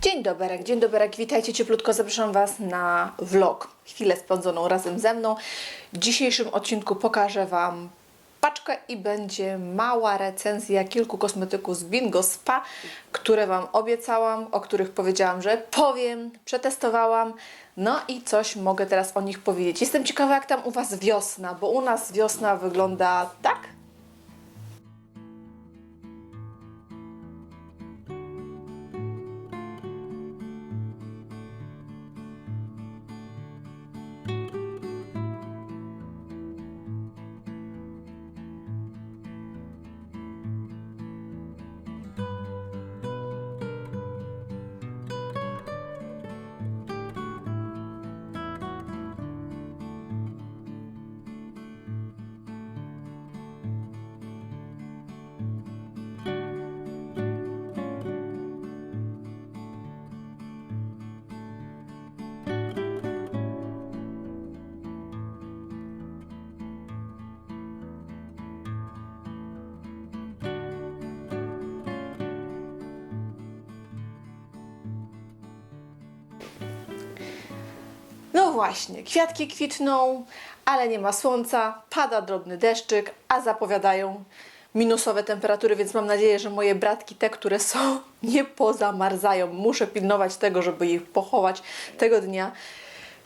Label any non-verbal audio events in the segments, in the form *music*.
Dzień dobry, dzień dobry, witajcie cieplutko, zapraszam Was na vlog, chwilę spędzoną razem ze mną. W dzisiejszym odcinku pokażę Wam paczkę i będzie mała recenzja kilku kosmetyków z Bingo Spa, które Wam obiecałam, o których powiedziałam, że powiem, przetestowałam, no i coś mogę teraz o nich powiedzieć. Jestem ciekawa jak tam u Was wiosna, bo u nas wiosna wygląda tak, właśnie, kwiatki kwitną, ale nie ma słońca, pada drobny deszczyk, a zapowiadają minusowe temperatury, więc mam nadzieję, że moje bratki, te, które są, *laughs* nie pozamarzają. Muszę pilnować tego, żeby ich pochować tego dnia,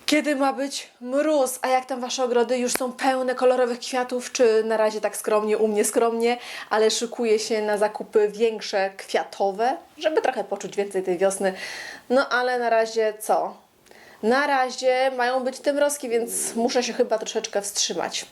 kiedy ma być mróz. A jak tam Wasze ogrody już są pełne kolorowych kwiatów, czy na razie tak skromnie, u mnie skromnie, ale szykuję się na zakupy większe, kwiatowe, żeby trochę poczuć więcej tej wiosny. No ale na razie co? Na razie mają być te mrozki, więc muszę się chyba troszeczkę wstrzymać.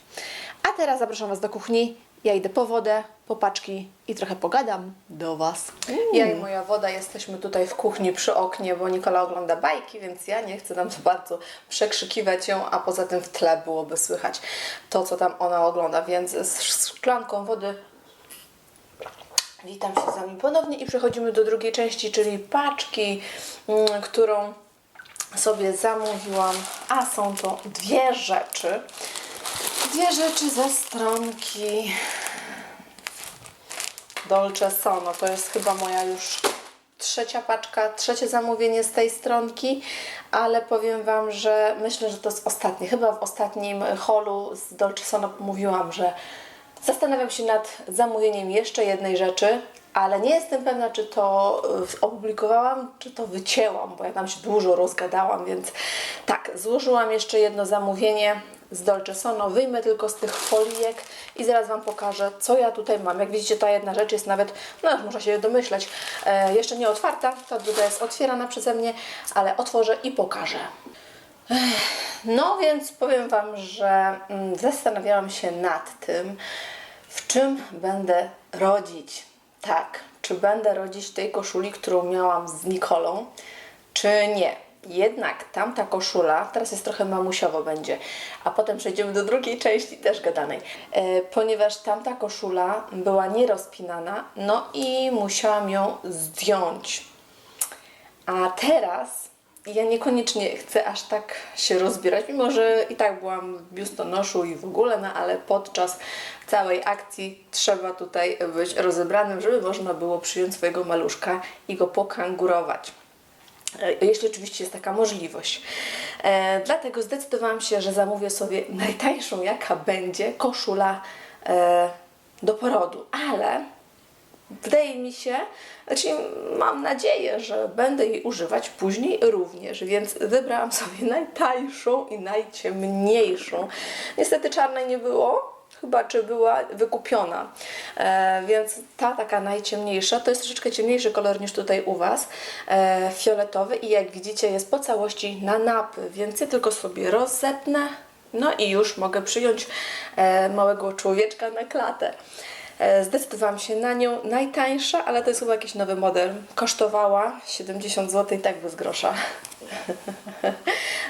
A teraz zapraszam Was do kuchni. Ja idę po wodę, po paczki i trochę pogadam do Was. Ja i moja woda jesteśmy tutaj w kuchni przy oknie, bo Nikola ogląda bajki, więc ja nie chcę tam za bardzo przekrzykiwać ją, a poza tym w tle byłoby słychać to, co tam ona ogląda, więc z szklanką wody Witam się z Wami ponownie i przechodzimy do drugiej części, czyli paczki, mm, którą sobie zamówiłam, a są to dwie rzeczy. Dwie rzeczy ze stronki Dolce Sono. To jest chyba moja już trzecia paczka, trzecie zamówienie z tej stronki, ale powiem Wam, że myślę, że to jest ostatnie. Chyba w ostatnim holu z Dolce Sono mówiłam, że zastanawiam się nad zamówieniem jeszcze jednej rzeczy, ale nie jestem pewna, czy to y, opublikowałam, czy to wycięłam, bo ja tam się dużo rozgadałam, więc tak, złożyłam jeszcze jedno zamówienie z Dolce Sono, wyjmę tylko z tych folijek i zaraz Wam pokażę, co ja tutaj mam. Jak widzicie, ta jedna rzecz jest nawet, no już można się domyśleć, e, jeszcze nie otwarta, ta druga jest otwierana przeze mnie, ale otworzę i pokażę. No więc powiem Wam, że mm, zastanawiałam się nad tym, w czym będę rodzić. Tak, czy będę rodzić tej koszuli, którą miałam z Nikolą, czy nie. Jednak tamta koszula, teraz jest trochę mamusiowo będzie, a potem przejdziemy do drugiej części też gadanej, e, ponieważ tamta koszula była nierozpinana, no i musiałam ją zdjąć. A teraz ja niekoniecznie chcę aż tak się rozbierać, mimo że i tak byłam w biustonoszu i w ogóle, no ale podczas całej akcji trzeba tutaj być rozebranym, żeby można było przyjąć swojego maluszka i go pokangurować. E, Jeśli oczywiście jest taka możliwość. E, dlatego zdecydowałam się, że zamówię sobie najtańszą, jaka będzie, koszula e, do porodu, ale wydaje mi się, znaczy mam nadzieję, że będę jej używać później również, więc wybrałam sobie najtańszą i najciemniejszą. Niestety czarnej nie było, chyba czy była wykupiona, e, więc ta taka najciemniejsza, to jest troszeczkę ciemniejszy kolor niż tutaj u Was, e, fioletowy i jak widzicie jest po całości na napy, więc ja tylko sobie rozepnę, no i już mogę przyjąć e, małego człowieczka na klatę. E, Zdecydowałam się na nią. Najtańsza, ale to jest chyba jakiś nowy model. Kosztowała 70 zł i tak bez grosza. *laughs*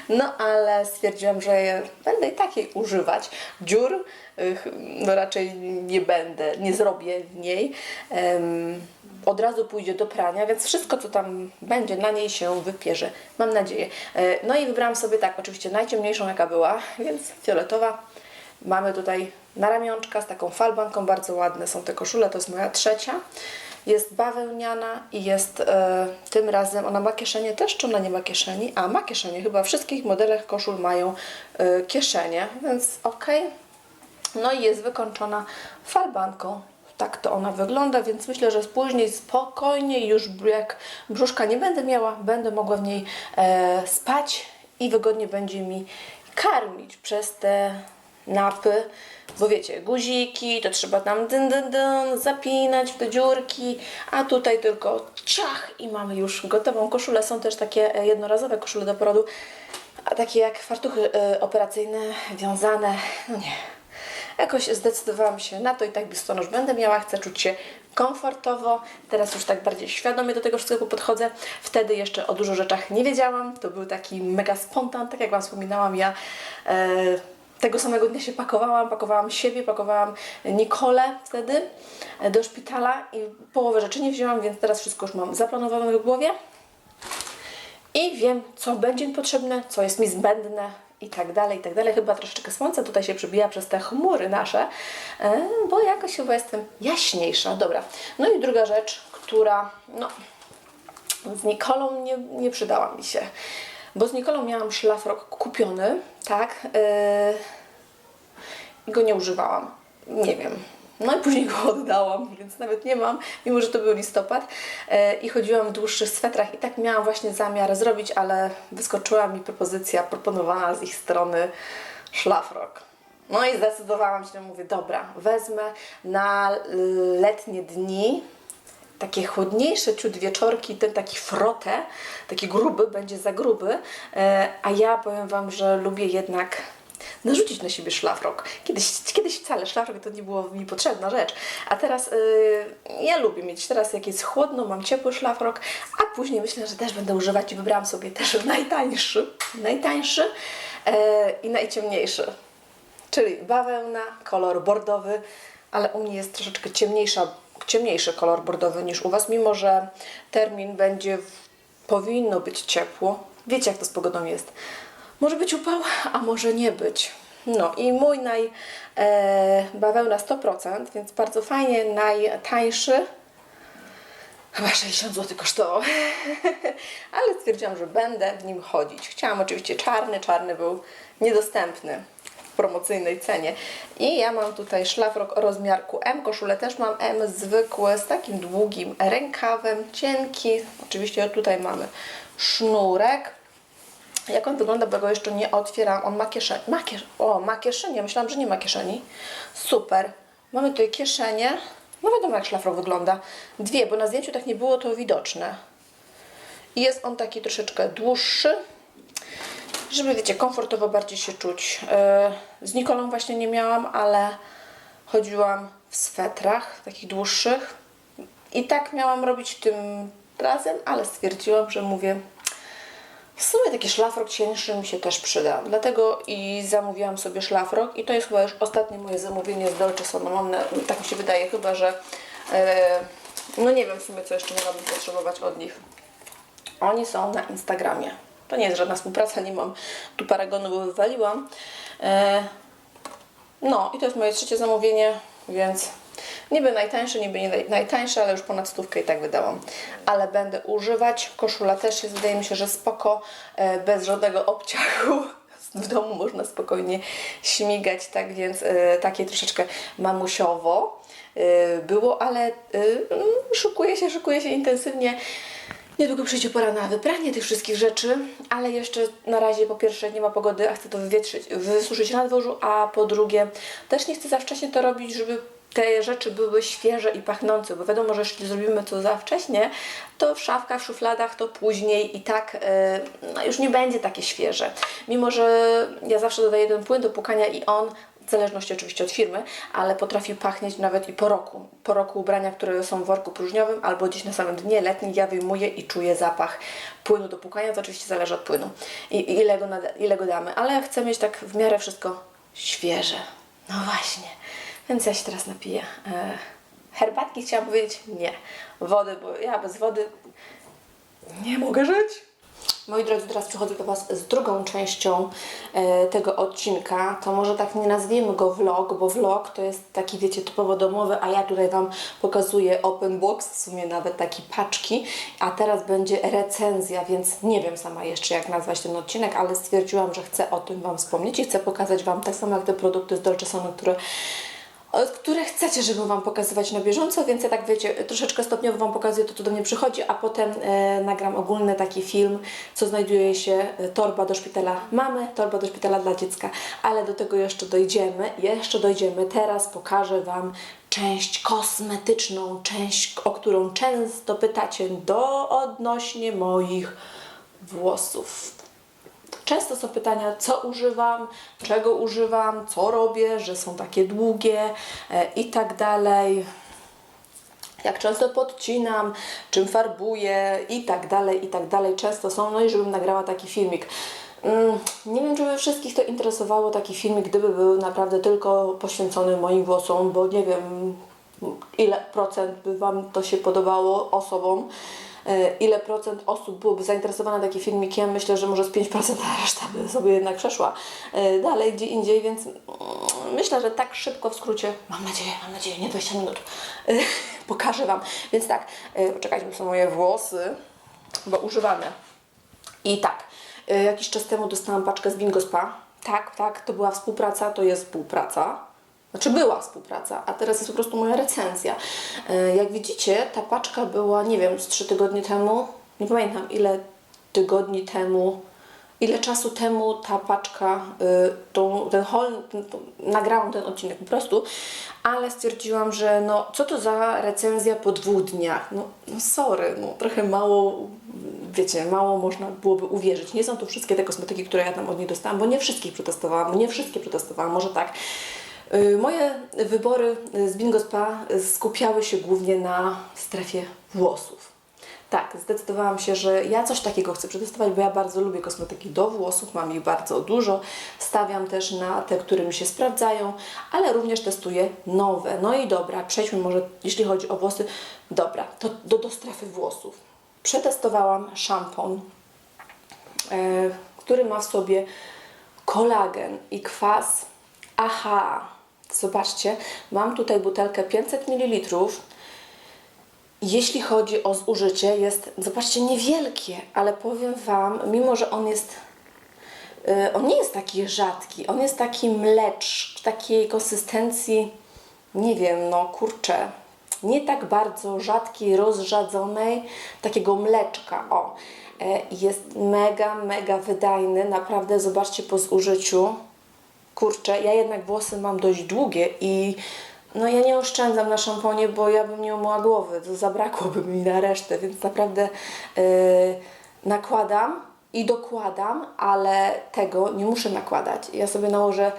No ale stwierdziłam, że będę i takiej używać. Dziur no raczej nie będę, nie zrobię w niej. Od razu pójdzie do prania, więc wszystko co tam będzie na niej się wypierze. Mam nadzieję. E, No i wybrałam sobie tak, oczywiście najciemniejszą jaka była, więc fioletowa. Mamy tutaj na ramionczka z taką falbanką, bardzo ładne są te koszule, to jest moja trzecia. Jest bawełniana i jest e, tym razem, ona ma kieszenie też, czy ona nie ma kieszeni? A, ma kieszenie, chyba w wszystkich modelach koszul mają e, kieszenie, więc ok. No i jest wykończona falbanką. Tak to ona wygląda, więc myślę, że później spokojnie już jak brzuszka nie będę miała, będę mogła w niej e, spać i wygodnie będzie mi karmić przez te napy, bo wiecie, guziki, to trzeba tam dyn, dyn, dyn, zapinać w te dziurki, a tutaj tylko ciach i mamy już gotową koszulę. Są też takie e, jednorazowe koszule do porodu, a takie jak fartuchy e, operacyjne, wiązane, no nie. Jakoś zdecydowałam się na to i tak biustonosz będę miała, chcę czuć się komfortowo. Teraz już tak bardziej świadomie do tego wszystkiego podchodzę. Wtedy jeszcze o dużo rzeczach nie wiedziałam. To był taki mega spontan, tak jak Wam wspominałam, ja e, tego samego dnia się pakowałam, pakowałam siebie, pakowałam Nikolę wtedy e, do szpitala i połowę rzeczy nie wzięłam, więc teraz wszystko już mam zaplanowane w głowie i wiem, co będzie mi potrzebne, co jest mi zbędne i tak dalej, i tak dalej. Chyba troszeczkę słońca tutaj się przebija przez te chmury nasze, e, bo jakoś chyba jestem jaśniejsza. Dobra. No i druga rzecz, która no, z Nikolą nie, nie przydała mi się. Bo z Nikolą miałam szlafrok kupiony, tak? i go nie używałam. Nie wiem. No i później go *laughs* oddałam, więc nawet nie mam, mimo że to był listopad. E, I chodziłam w dłuższych swetrach i tak miałam właśnie zamiar zrobić, ale wyskoczyła mi propozycja proponowana z ich strony szlafrok. No i zdecydowałam się, mówię, dobra, wezmę na letnie dni takie chłodniejsze ciut wieczorki, ten taki frotę, taki gruby, będzie za gruby, e, a ja powiem Wam, że lubię jednak narzucić na siebie szlafrok. Kiedyś, kiedyś wcale szlafrok to nie było mi potrzebna rzecz, a teraz y, ja lubię mieć, teraz jak jest chłodno, mam ciepły szlafrok, a później myślę, że też będę używać i wybrałam sobie też najtańszy, najtańszy e, i najciemniejszy. Czyli bawełna, kolor bordowy, ale u mnie jest troszeczkę ciemniejsza, ciemniejszy kolor bordowy niż u Was, mimo że termin będzie, powinno być ciepło. Wiecie jak to z pogodą jest. Może być upał, a może nie być. No i mój naj, e, bawełna 100%, więc bardzo fajnie, najtańszy. Chyba 60 zł kosztował, *laughs* ale stwierdziłam, że będę w nim chodzić. Chciałam oczywiście czarny, czarny był niedostępny promocyjnej cenie. I ja mam tutaj szlafrok o rozmiarku M, koszulę też mam M zwykłe z takim długim rękawem, cienki. Oczywiście tutaj mamy sznurek. Jak on wygląda, bo go jeszcze nie otwieram. On ma kieszeń. Ma kiesz... O, ma kieszenię. Myślałam, że nie ma kieszeni. Super. Mamy tutaj kieszenie. No wiadomo, jak szlafrok wygląda. Dwie, bo na zdjęciu tak nie było to widoczne. Jest on taki troszeczkę dłuższy, żeby, wiecie, komfortowo bardziej się czuć. Yy, z Nikolą właśnie nie miałam, ale chodziłam w swetrach takich dłuższych. I tak miałam robić tym razem, ale stwierdziłam, że mówię, w sumie taki szlafrok cieńszy mi się też przyda. Dlatego i zamówiłam sobie szlafrok i to jest chyba już ostatnie moje zamówienie z Dolce Sonomone. Tak mi się wydaje, chyba że e, no nie wiem w sumie co jeszcze mogłabym potrzebować od nich. Oni są na Instagramie. To nie jest żadna współpraca, nie mam tu paragonu, bo wywaliłam. E, no i to jest moje trzecie zamówienie, więc niby najtańsze, niby nie naj- najtańsze, ale już ponad stówkę i tak wydałam. Ale będę używać. Koszula też jest, wydaje mi się, że spoko, e, bez żadnego obciachu. *laughs* W domu można spokojnie śmigać, tak więc e, takie troszeczkę mamusiowo e, było, ale szykuje się, szykuje się intensywnie. Niedługo przyjdzie pora na wypranie tych wszystkich rzeczy, ale jeszcze na razie po pierwsze nie ma pogody, a chcę to wywietrzyć, wysuszyć na dworzu, a po drugie też nie chcę za wcześnie to robić, żeby te rzeczy były świeże i pachnące, bo wiadomo, że jeśli zrobimy to za wcześnie, to w szafkach, w szufladach to później i tak e, no, już nie będzie takie świeże. Mimo, że ja zawsze dodaję ten płyn do płukania i on w zależności oczywiście od firmy, ale potrafi pachnieć nawet i po roku. Po roku ubrania, które są w worku próżniowym albo gdzieś na samym dnie letni, ja wyjmuję i czuję zapach płynu do płukania, to oczywiście zależy od płynu i ile go, ile go damy, ale chcę mieć tak w miarę wszystko świeże. No właśnie, więc ja się teraz napiję. E, herbatki chciałam powiedzieć? Nie. Wody, bo ja bez wody nie mogę żyć. Moi drodzy, teraz przychodzę do Was z drugą częścią e, tego odcinka. To może tak nie nazwiemy go vlog, bo vlog to jest taki, wiecie, typowo domowy, a ja tutaj Wam pokazuję open box, w sumie nawet takie paczki, a teraz będzie recenzja, więc nie wiem sama jeszcze jak nazwać ten odcinek, ale stwierdziłam, że chcę o tym Wam wspomnieć i chcę pokazać Wam tak samo jak te produkty z Dolce Sony, które które chcecie, żeby Wam pokazywać na bieżąco, więc ja tak wiecie, troszeczkę stopniowo Wam pokazuję to, co do mnie przychodzi, a potem e, nagram ogólny taki film, co znajduje się e, torba do szpitala mamy, torba do szpitala dla dziecka, ale do tego jeszcze dojdziemy, jeszcze dojdziemy. Teraz pokażę Wam część kosmetyczną, część, o którą często pytacie do odnośnie moich włosów. Często są pytania, co używam, czego używam, co robię, że są takie długie e, i tak dalej. Jak często podcinam, czym farbuję i tak dalej, i tak dalej. Często są, no i żebym nagrała taki filmik. Mm, Nie wiem, czy by wszystkich to interesowało, taki filmik, gdyby był naprawdę tylko poświęcony moim włosom, bo nie wiem, ile procent by Wam to się podobało osobom, ile procent osób byłoby zainteresowane takim filmikiem. Myślę, że może z 5%, *laughs* a reszta by sobie jednak przeszła e, dalej, gdzie indziej, więc mm, myślę, że tak szybko w skrócie, mam nadzieję, mam nadzieję, nie 20 minut, e, *laughs* pokażę Wam. Więc tak, e, poczekajcie, to są moje włosy, bo używane. I tak, jakiś czas temu dostałam paczkę z Bingo Spa. Tak, tak, to była współpraca, to jest współpraca. Znaczy była współpraca, a teraz jest po prostu moja recenzja. Y, Jak widzicie, ta paczka była, nie wiem, z trzy tygodnie temu. Nie pamiętam ile tygodni temu, ile czasu temu ta paczka, y, tą, ten haul, ten, tą, nagrałam ten odcinek po prostu, ale stwierdziłam, że no co to za recenzja po dwóch dniach? No, no sorry, no trochę mało, wiecie, mało można byłoby uwierzyć. Nie są to wszystkie te kosmetyki, które ja tam od niej dostałam, bo nie wszystkich przetestowałam, nie wszystkie przetestowałam, może tak. Y, Moje wybory z Bingo Spa skupiały się głównie na strefie włosów. Tak, zdecydowałam się, że ja coś takiego chcę przetestować, bo ja bardzo lubię kosmetyki do włosów, mam ich bardzo dużo. Stawiam też na te, które mi się sprawdzają, ale również testuję nowe. No i dobra, przejdźmy może, jeśli chodzi o włosy, dobra, to do, do strefy włosów. Przetestowałam szampon, e, który ma w sobie kolagen i kwas AHA. Zobaczcie, mam tutaj butelkę 500 ml. Jeśli chodzi o zużycie, jest, zobaczcie, niewielkie, ale powiem Wam, mimo że on jest, y, on nie jest taki rzadki, on jest taki mlecz, takiej konsystencji, nie wiem, no kurczę, nie tak bardzo rzadkiej, rozrzadzonej, takiego mleczka, o. E, Jest mega, mega wydajny, naprawdę, zobaczcie po zużyciu, kurczę, ja jednak włosy mam dość długie i no ja nie oszczędzam na szamponie, bo ja bym nie umyła głowy, to zabrakłoby mi na resztę, więc naprawdę yy, nakładam i dokładam, ale tego nie muszę nakładać. Ja sobie nałożę,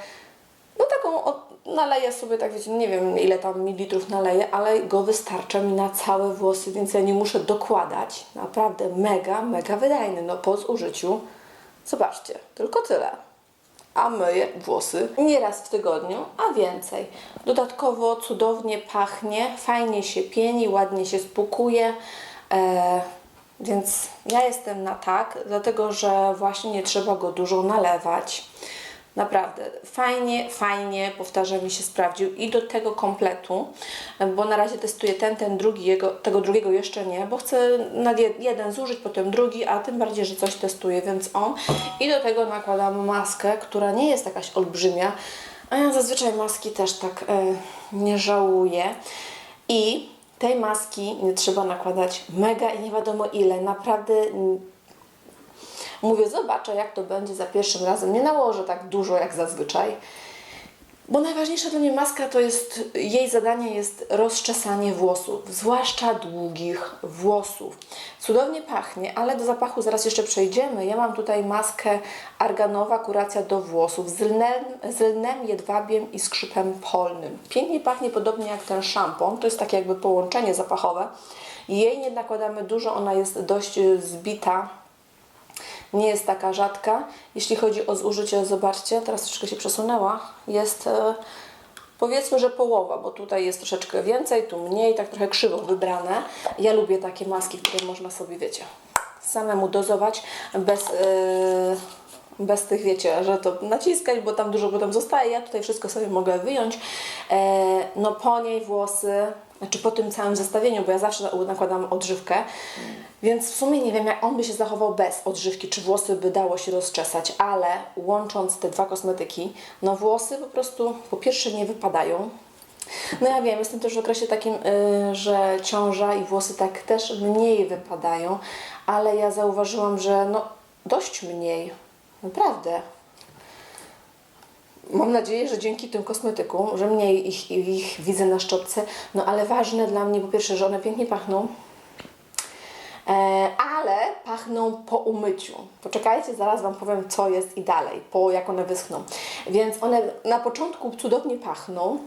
no taką, naleję sobie, tak wiecie, nie wiem ile tam mililitrów naleję, ale go wystarcza mi na całe włosy, więc ja nie muszę dokładać. Naprawdę mega, mega wydajny, no po zużyciu. Zobaczcie, tylko tyle a myję włosy nie raz w tygodniu, a więcej. Dodatkowo cudownie pachnie, fajnie się pieni, ładnie się spłukuje, e, więc ja jestem na tak, dlatego że właśnie nie trzeba go dużo nalewać. Naprawdę, fajnie, fajnie, powtarzam, mi się sprawdził i do tego kompletu, bo na razie testuję ten, ten drugi, jego, tego drugiego jeszcze nie, bo chcę na jed- jeden zużyć, potem drugi, a tym bardziej, że coś testuję, więc on. I do tego nakładam maskę, która nie jest jakaś olbrzymia, a ja zazwyczaj maski też tak e, nie żałuję. I tej maski nie trzeba nakładać mega i nie wiadomo ile, naprawdę Mówię, zobaczę jak to będzie za pierwszym razem. Nie nałożę tak dużo jak zazwyczaj. Bo najważniejsza dla mnie maska to jest, jej zadanie jest rozczesanie włosów, zwłaszcza długich włosów. Cudownie pachnie, ale do zapachu zaraz jeszcze przejdziemy. Ja mam tutaj maskę arganowa kuracja do włosów z lnem, z lnem jedwabiem i skrzypem polnym. Pięknie pachnie podobnie jak ten szampon, to jest takie jakby połączenie zapachowe. Jej nie nakładamy dużo, ona jest dość y, zbita, nie jest taka rzadka. Jeśli chodzi o zużycie, zobaczcie, teraz troszeczkę się przesunęła, jest e, powiedzmy, że połowa, bo tutaj jest troszeczkę więcej, tu mniej, tak trochę krzywo wybrane. Ja lubię takie maski, które można sobie, wiecie, samemu dozować bez, yy, bez tych, wiecie, że to naciskać, bo tam dużo potem zostaje. Ja tutaj wszystko sobie mogę wyjąć. E, no po niej włosy, znaczy po tym całym zestawieniu, bo ja zawsze nakładam odżywkę, więc w sumie nie wiem, jak on by się zachował bez odżywki, czy włosy by dało się rozczesać, ale łącząc te dwa kosmetyki, no włosy po prostu po pierwsze nie wypadają, no ja wiem, jestem też w okresie takim, y, że ciąża i włosy tak też mniej wypadają, ale ja zauważyłam, że no dość mniej. Naprawdę. Mam nadzieję, że dzięki tym kosmetykom, że mniej ich, ich widzę na szczotce, no ale ważne dla mnie po pierwsze, że one pięknie pachną, e, ale pachną po umyciu. Poczekajcie, zaraz Wam powiem, co jest i dalej, po jak one wyschną. Więc one na początku cudownie pachną,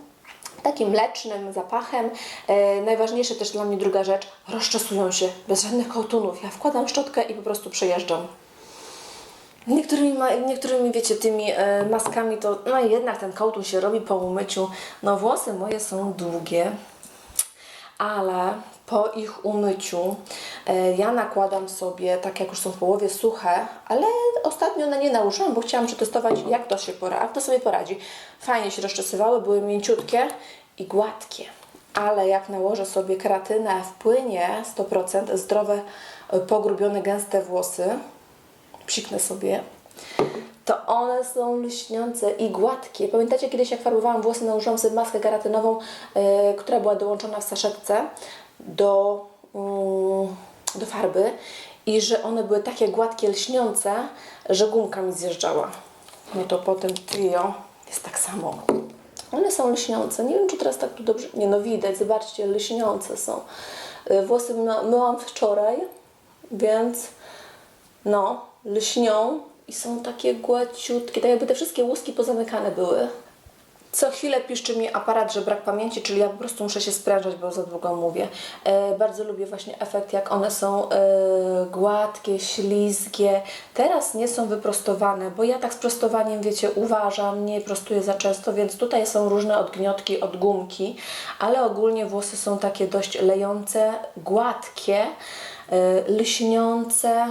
takim mlecznym zapachem. E, najważniejsze też dla mnie druga rzecz, rozczesują się bez żadnych kołtunów. Ja wkładam szczotkę i po prostu przejeżdżam. Niektórymi, niektórymi wiecie, tymi e, maskami to no jednak ten kołtun się robi po umyciu. No włosy moje są długie, ale po ich umyciu e, ja nakładam sobie, tak jak już są w połowie suche, ale ostatnio na nie nałożyłam, bo chciałam przetestować, jak to się pora, jak to sobie poradzi. Fajnie się rozczesywały, były mięciutkie i gładkie. Ale jak nałożę sobie keratynę w płynie 100%, zdrowe, e, pogrubione, gęste włosy, psiknę sobie, to one są lśniące i gładkie. Pamiętacie kiedyś jak farbowałam włosy, nałożyłam sobie maskę keratynową, e, która była dołączona w saszetce do, mm, do farby i że one były takie gładkie, lśniące, że gumka mi zjeżdżała. No to potem trio jest tak samo. One są lśniące. Nie wiem, czy teraz tak tu dobrze... Nie no, widać, zobaczcie, lśniące są. E, Włosy my- myłam wczoraj, więc no, lśnią i są takie gładziutkie, tak jakby te wszystkie łuski pozamykane były. Co chwilę piszczy mi aparat, że brak pamięci, czyli ja po prostu muszę się sprężać, bo za długo mówię. E, bardzo lubię właśnie efekt, jak one są e, gładkie, ślizgie. Teraz nie są wyprostowane, bo ja tak z prostowaniem, wiecie, uważam, nie prostuję za często, więc tutaj są różne odgniotki od gumki, ale ogólnie włosy są takie dość lejące, gładkie, e, lśniące.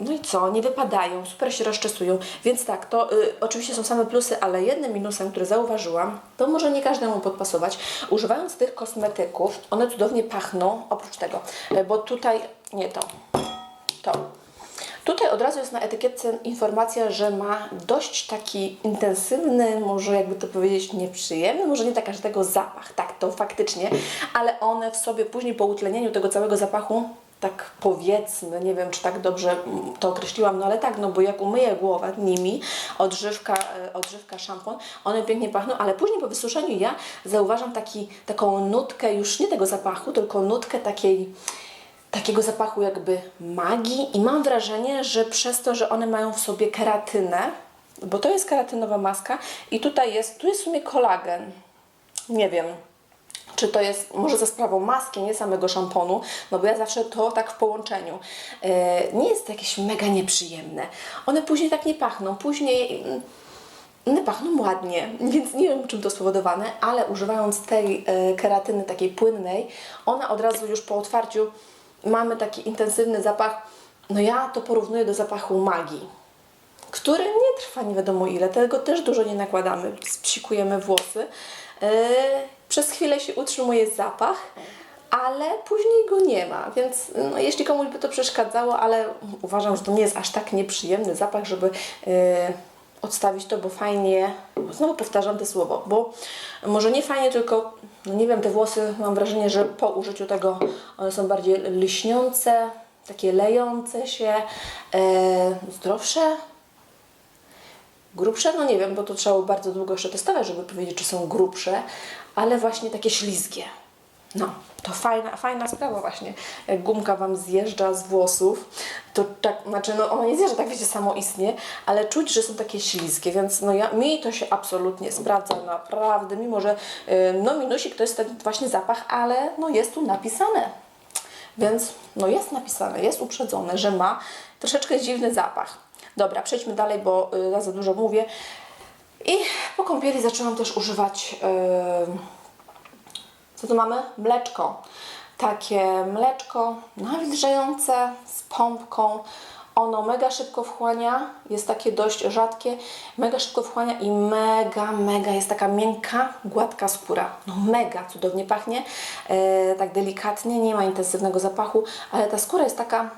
No i co? Nie wypadają, super się rozczesują. Więc tak, to y, oczywiście są same plusy, ale jednym minusem, który zauważyłam, to może nie każdemu podpasować. Używając tych kosmetyków, one cudownie pachną, oprócz tego, y, bo tutaj, nie to, to. Tutaj od razu jest na etykietce informacja, że ma dość taki intensywny, może jakby to powiedzieć nieprzyjemny, może nie aż tego zapach, tak to faktycznie, ale one w sobie później po utlenieniu tego całego zapachu tak powiedzmy, nie wiem czy tak dobrze mm, to określiłam, no ale tak, no bo jak umyję głowę nimi, odżywka, e, odżywka, szampon, one pięknie pachną, ale później po wysuszeniu ja zauważam taki, taką nutkę już nie tego zapachu, tylko nutkę takiej takiego zapachu jakby magii i mam wrażenie, że przez to, że one mają w sobie keratynę, bo to jest keratynowa maska i tutaj jest, tu jest w sumie kolagen, nie wiem, czy to jest może za sprawą maski, nie samego szamponu, no bo ja zawsze to tak w połączeniu. E, nie jest to jakieś mega nieprzyjemne. One później tak nie pachną, później mm, one pachną ładnie, *laughs* więc nie wiem czym to spowodowane, ale używając tej e, keratyny takiej płynnej, ona od razu już po otwarciu mamy taki intensywny zapach. No ja to porównuję do zapachu magii który nie trwa nie wiadomo ile, tego też dużo nie nakładamy, spsikujemy włosy. Yy, przez chwilę się utrzymuje zapach, ale później go nie ma, więc no, jeśli komuś by to przeszkadzało, ale uważam, że to nie jest aż tak nieprzyjemny zapach, żeby yy, odstawić to, bo fajnie, znowu powtarzam to słowo, bo może nie fajnie, tylko, no nie wiem, te włosy mam wrażenie, że po użyciu tego one są bardziej lśniące, takie lejące się, yy, zdrowsze, Grubsze? No nie wiem, bo to trzeba było bardzo długo jeszcze testować, żeby powiedzieć, czy są grubsze, ale właśnie takie ślizgie. No, to fajna, fajna sprawa właśnie. Jak gumka Wam zjeżdża z włosów, to tak, znaczy no ona nie zjeżdża, tak wiecie, samoistnie, ale czuć, że są takie ślizgie, więc no ja, mi to się absolutnie sprawdza, naprawdę, mimo że yy, no minusik to jest ten właśnie zapach, ale no jest tu napisane. Więc no jest napisane, jest uprzedzone, że ma troszeczkę dziwny zapach. Dobra, przejdźmy dalej, bo y, ja za dużo mówię. I po kąpieli zaczęłam też używać, yy, co tu mamy? Mleczko. takie mleczko nawilżające z pompką. Ono mega szybko wchłania, jest takie dość rzadkie, mega szybko wchłania i mega, mega jest taka miękka, gładka skóra. No mega cudownie pachnie, e, tak delikatnie, nie ma intensywnego zapachu, ale ta skóra jest taka,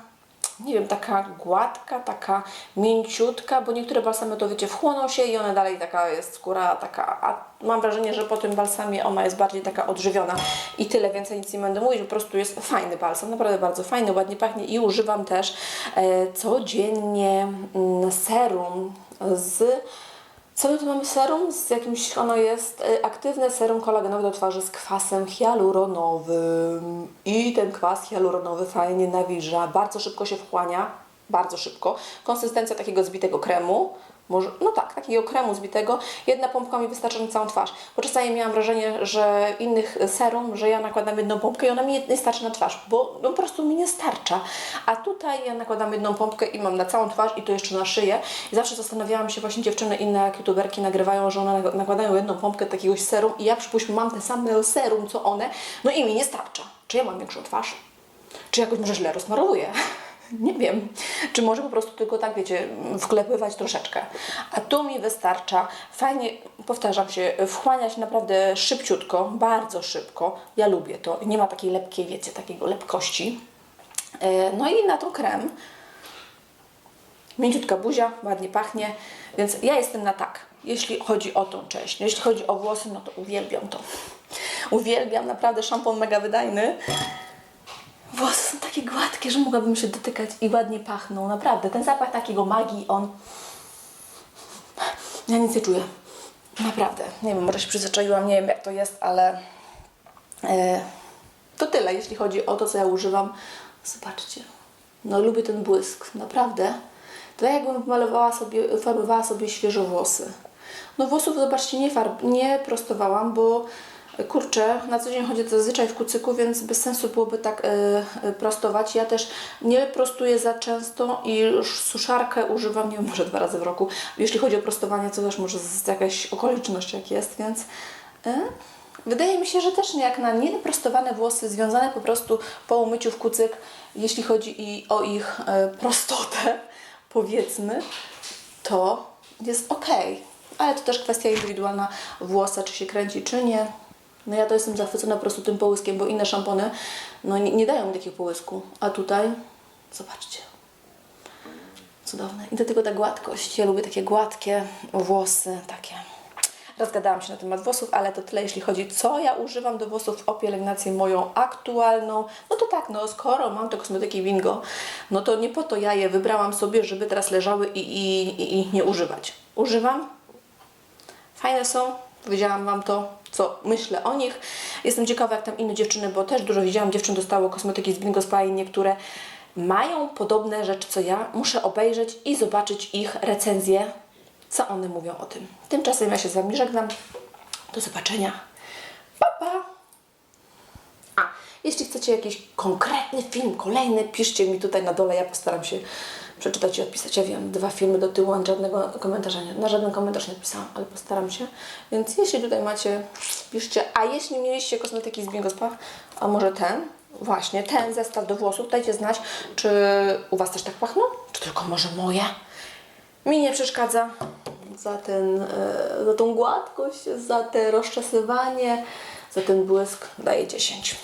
nie wiem, taka gładka, taka mięciutka, bo niektóre balsamy to wiecie, wchłoną się i one dalej taka jest skóra taka, a mam wrażenie, że po tym balsamie ona jest bardziej taka odżywiona. I tyle, więcej nic nie będę mówić, po prostu jest fajny balsam, naprawdę bardzo fajny, ładnie pachnie i używam też e, codziennie mm, serum z co my tu mamy serum? Z jakimś, ono jest y, aktywne serum kolagenowe do twarzy z kwasem hialuronowym. I ten kwas hialuronowy fajnie nawilża, bardzo szybko się wchłania, bardzo szybko. Konsystencja takiego zbitego kremu, może, no tak, takiego kremu zbitego. Jedna pompka mi wystarcza na całą twarz. Bo czasami miałam wrażenie, że innych serum, że ja nakładam jedną pompkę i ona mi nie starczy na twarz, bo no, po prostu mi nie starcza. A tutaj ja nakładam jedną pompkę i mam na całą twarz i to jeszcze na szyję. I zawsze zastanawiałam się, właśnie dziewczyny inne jak youtuberki nagrywają, że one nakładają jedną pompkę takiegoś serum i ja przypuśćmy mam te same serum co one, no i mi nie starcza. Czy ja mam większą twarz? Czy jakoś może źle rozmarowuję? Nie wiem. Czy może po prostu tylko tak, wiecie, wklepywać troszeczkę. A tu mi wystarcza. Fajnie, powtarzam się, wchłania się naprawdę szybciutko, bardzo szybko. Ja lubię to. Nie ma takiej lepkiej, wiecie, takiego lepkości. E, No i na to krem. Mięciutka buzia, ładnie pachnie, więc ja jestem na tak, jeśli chodzi o tą część. No, jeśli chodzi o włosy, no to uwielbiam to. Uwielbiam, naprawdę szampon mega wydajny. Włosy są takie gładkie, że mogłabym się dotykać i ładnie pachną. Naprawdę, ten zapach takiego magii, on... Ja nic nie czuję. Naprawdę. Nie wiem, może się przyzwyczaiłam, nie wiem jak to jest, ale... E, to tyle, jeśli chodzi o to, co ja używam. Zobaczcie. No lubię ten błysk, naprawdę. To jakbym malowała sobie, farbowała sobie świeżo włosy. No włosów, zobaczcie, nie, farb, nie prostowałam, bo kurczę, na co dzień chodzę zazwyczaj w kucyku, więc bez sensu byłoby tak e, e, prostować. Ja też nie prostuję za często i już suszarkę używam, nie wiem, może dwa razy w roku. Jeśli chodzi o prostowanie, to też może z jakaś okoliczność jak jest, więc e, wydaje mi się, że też jak na nieprostowane włosy, związane po prostu po umyciu w kucyk, jeśli chodzi i o ich prostotę, *laughs* powiedzmy, to jest ok. Ale to też kwestia indywidualna włosa, czy się kręci, czy nie. No ja to jestem zachwycona po prostu tym połyskiem, bo inne szampony no nie, nie dają mi takiego połysku. A tutaj, zobaczcie, cudowne. I do tego ta gładkość. Ja lubię takie gładkie włosy, takie. Rozgadałam się na temat włosów, ale to tyle, jeśli chodzi, co ja używam do włosów o pielęgnację moją aktualną. No to tak, no skoro mam te kosmetyki Wingo, no to nie po to ja je wybrałam sobie, żeby teraz leżały i, i, i ich nie używać. Używam, Fajne są, powiedziałam Wam to, co myślę o nich. Jestem ciekawa, jak tam inne dziewczyny, bo też dużo widziałam dziewczyn dostało kosmetyki z Bingo i niektóre mają podobne rzeczy, co ja. Muszę obejrzeć i zobaczyć ich recenzje, co one mówią o tym. Tymczasem ja się z Wami żegnam. Do zobaczenia. Pa, pa! A, jeśli chcecie jakiś konkretny film, kolejny, piszcie mi tutaj na dole, ja postaram się przeczytać i odpisać. Ja wiem, dwa filmy do tyłu, a żadnego komentarza nie, na żaden komentarz nie pisałam, ale postaram się. Więc jeśli tutaj macie, piszcie. A jeśli mieliście kosmetyki z Bingo a może ten, właśnie ten zestaw do włosów, dajcie znać, czy u Was też tak pachną, czy tylko może moje. Mi nie przeszkadza za, ten, e, za tą gładkość, za te rozczesywanie, za ten błysk daję 10.